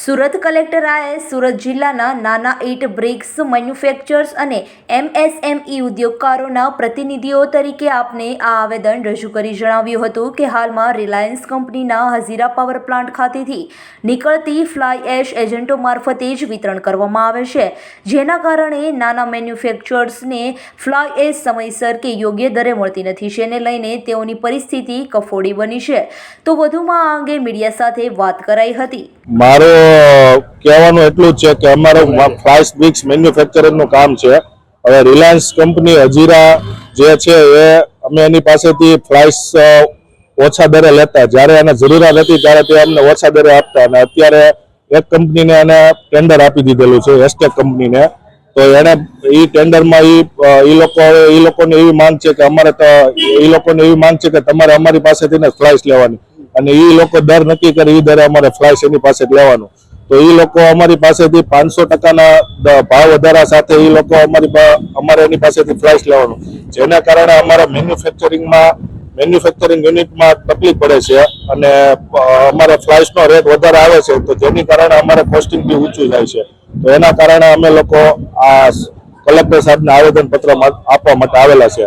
સુરત કલેક્ટરાએ સુરત જિલ્લાના નાના ઈટ બ્રિક્સ મેન્યુફેક્ચર્સ અને એમએસએમઈ ઉદ્યોગકારોના પ્રતિનિધિઓ તરીકે આપને આ આવેદન રજૂ કરી જણાવ્યું હતું કે હાલમાં રિલાયન્સ કંપનીના હઝીરા પાવર પ્લાન્ટ ખાતેથી નીકળતી ફ્લાય એશ એજન્ટો મારફતે જ વિતરણ કરવામાં આવે છે. જેના કારણે નાના મેન્યુફેક્ચર્સને ફ્લાય એશ સમયસર કે યોગ્ય દરે મળતી નથી જેને લઈને તેઓની પરિસ્થિતિ કફોડી બની છે. તો વધુમાં આ અંગે મીડિયા સાથે વાત કરાઈ હતી. મારો કહેવાનું એટલું જ છે કે અમારું ફ્લાઇસ બ્રિક્સ મેન્યુફેક્ચરિંગનું કામ છે. હવે રિલાયન્સ કંપની હજીરા જે છે એ અમે એની પાસેથી ફ્લાઇસ ઓછા દરે લેતા. જ્યારે એને જરૂરિયાત હતી ત્યારે તે અમને ઓછા દરે આપતા અને અત્યારે એક કંપનીને એને ટેન્ડર આપી દીધેલું છે, એસ્ટેક કંપનીને. તો એને એ ટેન્ડરમાં એ લોકો એ લોકોને એવી માંગ છે કે અમારે એ લોકોને એવી માંગ છે કે તમારે અમારી પાસેથી ને ફ્લાઇસ લેવાની. અને એ લોકો દર નક્કી કરે એ દરે અમારે ફ્લાઇસ એની પાસે લેવાનું. તો એ લોકો અમારી પાસેથી પાંચસો ટકાના ભાવ વધારા સાથે એ લોકો અમારી અમારે એની પાસેથી ફ્લાઇસ લેવાનું. જેના કારણે અમારા મેન્યુફેક્ચરિંગમાં મેન્યુફેક્ચરિંગ યુનિટમાં તકલીફ પડે છે અને અમારે ફ્લાઇસનો રેટ વધારે આવે છે, તો જેની કારણે અમારે કોસ્ટિંગ બી ઊંચું જાય છે. તો એના કારણે અમે લોકો આ કલેક્ટર સાહેબને આવેદનપત્ર આપવા માટે આવેલા છે.